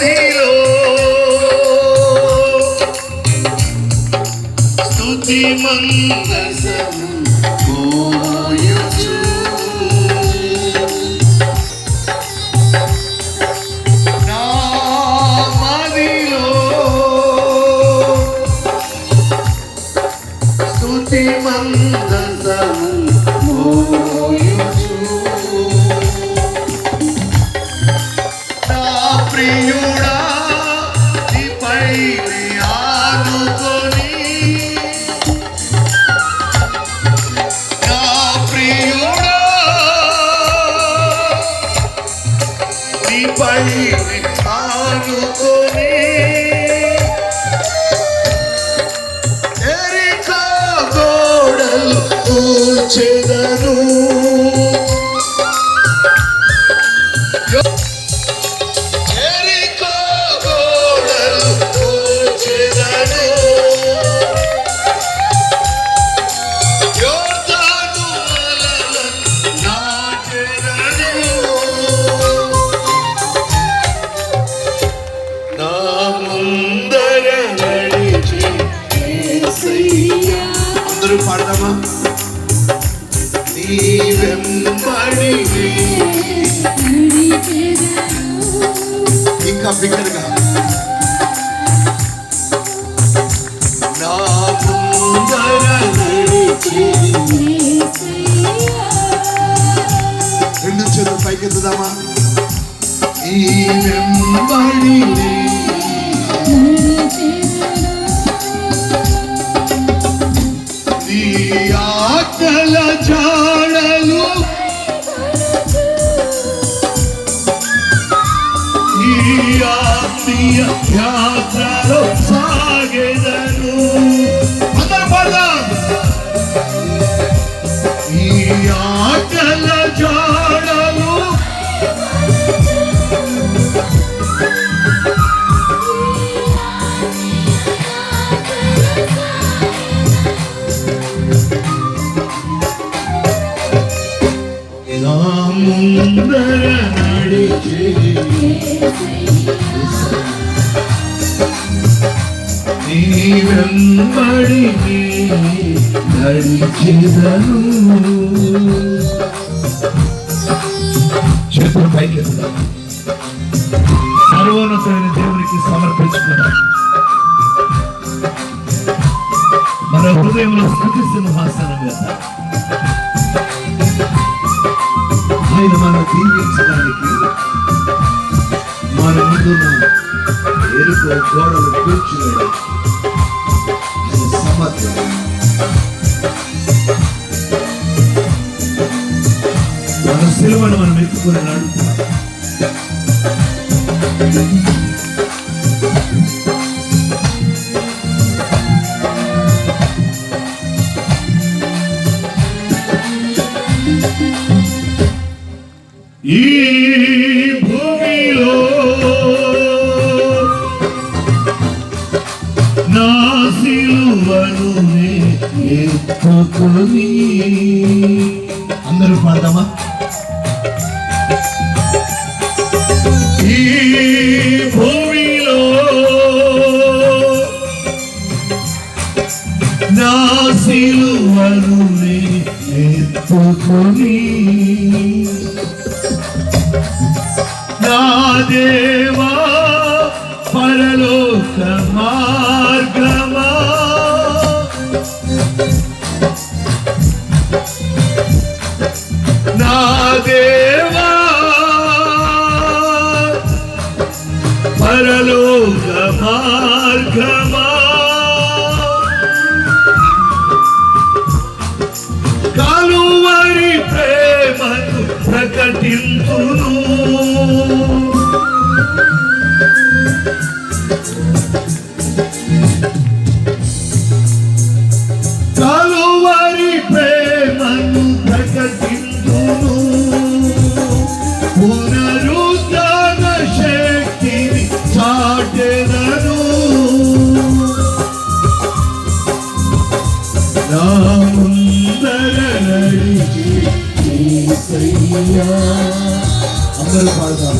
మదిలో స్తుతి మందసము మోయుచు మందసము. கையூடா అందరూ నీ వెంబడి ఇంకా బిగ్గరగా. నా ముందర రెండు చేతులు పైకెత్తుదామా? ఈ వెంబడి ಕಲಜಾಳಲು ಈ ಆತ್ಮೀಯ ಖ್ಯಾತರು నా ముందర నడిచి నీ వెంబడి చేతులు పైకి సర్వోన్నతమైన దేవునికి సమర్పించుకున్నాం మన హృదయంలో స్థుతి సింహాసనం వేద్దాం ఆయన మన దీవించడానికి మన ముందున ఎరుకో గోడలు కూర్చున్నాడు ఆయన సమర్థం మన సిలువను మనం ఎత్తుకుని నడుపుతాం. ఈ భూమిలో నా సిలువను ఎత్తుకొని. అందరూ పాడదామా? ఈ భూమిలో నా సిలువను నే ఎత్తుకొని. నా దేవా పరలోక మార్గమా? నా దేవా పరలోక మార్గమా? కలువరి ప్రేమను ప్రకటించును. అందరూ పాడదాం